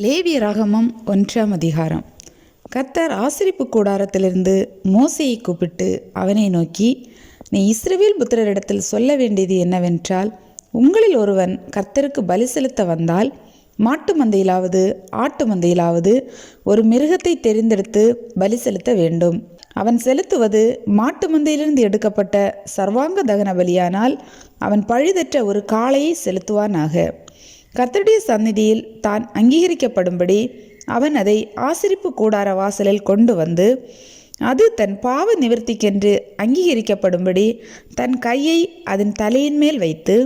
லேவிய ராகமம் ஒன்றாம் அதிகாரம். கர்த்தர் ஆசிரிப்பு கூடாரத்திலிருந்து மோசையை கூப்பிட்டு அவனை நோக்கி நீ இஸ்ரவேல் புத்திரரிடத்தில் சொல்ல வேண்டியது என்னவென்றால் உங்களில் ஒருவன் கர்த்தருக்கு பலி செலுத்த வந்தால் மாட்டு மந்தையிலாவது ஆட்டு மந்தையிலாவது ஒரு மிருகத்தை தெரிந்தெடுத்து பலி செலுத்த வேண்டும். அவன் செலுத்துவது மாட்டு மந்தையிலிருந்து எடுக்கப்பட்ட சர்வாங்க தகன பலியானால் அவன் பழுதற்ற ஒரு காளையை செலுத்துவானாக. கர்த்தருடைய சந்நிதியில் தான் அங்கீகரிக்கப்படும்படி அவன் அதை ஆசிரிப்பு கூடார வாசலில் கொண்டு வந்து அது தன் பாவ நிவர்த்திக்கென்று அங்கீகரிக்கப்படும்படி தன் கையை அதன் தலையின் மேல் வைத்து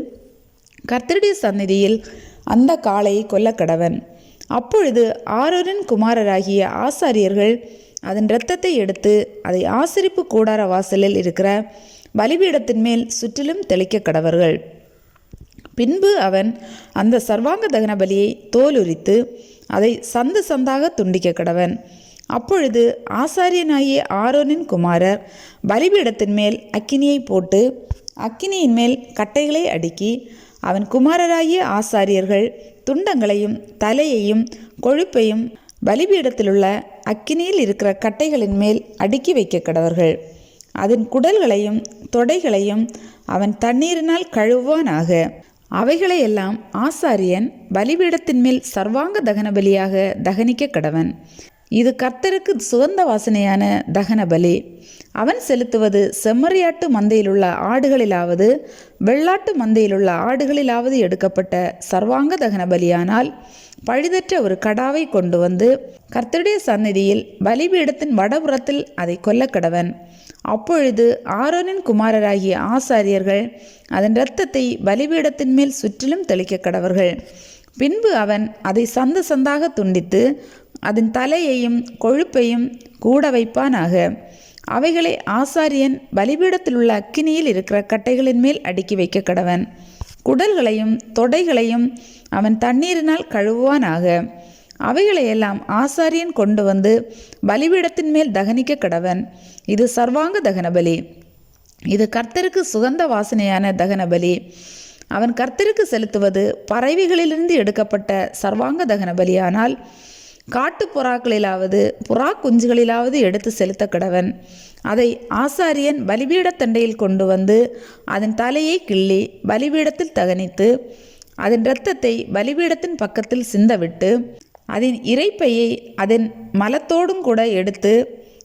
கர்த்தருடைய சந்நிதியில் அந்த காளையை கொல்லக்கடவன் அப்பொழுது ஆரோரின் குமாரராகிய ஆசாரியர்கள் அதன் இரத்தத்தை எடுத்து அதை ஆசிரிப்பு கூடார வாசலில் இருக்கிற பலிபீடத்தின் மேல் சுற்றிலும் தெளிக்க கடவர்கள். பின்பு அவன் அந்த சர்வாங்க தகன பலியை தோலுரித்து அதை சந்து சந்தாக துண்டிக்க கடவன். அப்பொழுது ஆசாரியனாகிய ஆரோனின் குமாரர் பலிபீடத்தின் மேல் அக்கினியை போட்டு அக்கினியின் மேல் கட்டைகளை அடுக்கி அவன் குமாரராகிய ஆசாரியர்கள் துண்டங்களையும் தலையையும் கொழுப்பையும் பலிபீடத்திலுள்ள அக்கினியில் இருக்கிற கட்டைகளின் மேல் அடுக்கி வைக்க கடவர்கள். அதன் குடல்களையும் தொடைகளையும் அவன் தண்ணீரினால் கழுவானாக அவைகளையெல்லாம் ஆசாரியன் பலிபீடத்தின் மேல் சர்வாங்க தகன பலியாக தகனிக்க கடவன். இது கர்த்தருக்கு சுகந்த வாசனையான தகன பலி. அவன் செலுத்துவது செம்மறியாட்டு மந்தையிலுள்ள ஆடுகளிலாவது வெள்ளாட்டு மந்தையிலுள்ள ஆடுகளிலாவது எடுக்கப்பட்ட சர்வாங்க தகன பலியானால் பழுதற்ற ஒரு கடாவை கொண்டு வந்து கர்த்தருடைய சந்நிதியில் பலிபீடத்தின் வடபுறத்தில் அதை கொல்லக்கடவன் அப்பொழுது ஆரோனின் குமாரராகிய ஆசாரியர்கள் அதன் இரத்தத்தை பலிபீடத்தின் மேல் சுற்றிலும் தெளிக்க கடவர்கள். பின்பு அவன் அதை சந்து சந்தாக துண்டித்து அதன் தலையையும் கொழுப்பையும் கூட வைப்பானாக. அவைகளை ஆசாரியன் பலிபீடத்தில் உள்ள அக்கினியில் இருக்கிற கட்டைகளின் மேல் அடுக்கி வைக்க கடவன். குடல்களையும் தொடைகளையும் அவன் தண்ணீரினால் கழுவுவானாக. அவைகளையெல்லாம் ஆசாரியன் கொண்டு வந்து பலிபீடத்தின் மேல் தகனிக்க கடவன். இது சர்வாங்க தகனபலி. இது கர்த்தருக்கு சுகந்த வாசனையான தகனபலி. அவன் கர்த்தருக்கு செலுத்துவது பறவைகளிலிருந்து எடுக்கப்பட்ட சர்வாங்க தகன பலியானால் காட்டு புறாக்களிலாவது புறா குஞ்சுகளிலாவது எடுத்து செலுத்த கடவன். அதை ஆசாரியன் பலிபீடத்தண்டையில் கொண்டு வந்து அதன் தலையை கிள்ளி பலிபீடத்தில் தகனித்து அதன் இரத்தத்தை பலிபீடத்தின் பக்கத்தில் சிந்தவிட்டு அதன் இறைப்பையை அதன் மலத்தோடும் கூட எடுத்து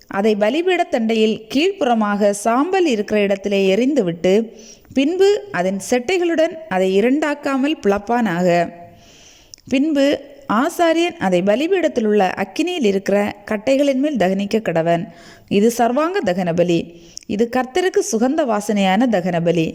அதை பலிபீடத்தண்டையில் கீழ்ப்புறமாக சாம்பல் இருக்கிற இடத்திலே எரிந்துவிட்டு பின்பு அதன் செட்டைகளுடன் அதை இரண்டாக்காமல் பிளப்பானாக. பின்பு ஆசாரியன் அதை பலிபீடத்தில் உள்ள அக்கினியில் இருக்கிற கட்டைகளின் மேல் தகனிக்க கடவன். இது சர்வாங்க தகனபலி. இது கர்த்தருக்கு சுகந்த வாசனையான தகனபலி.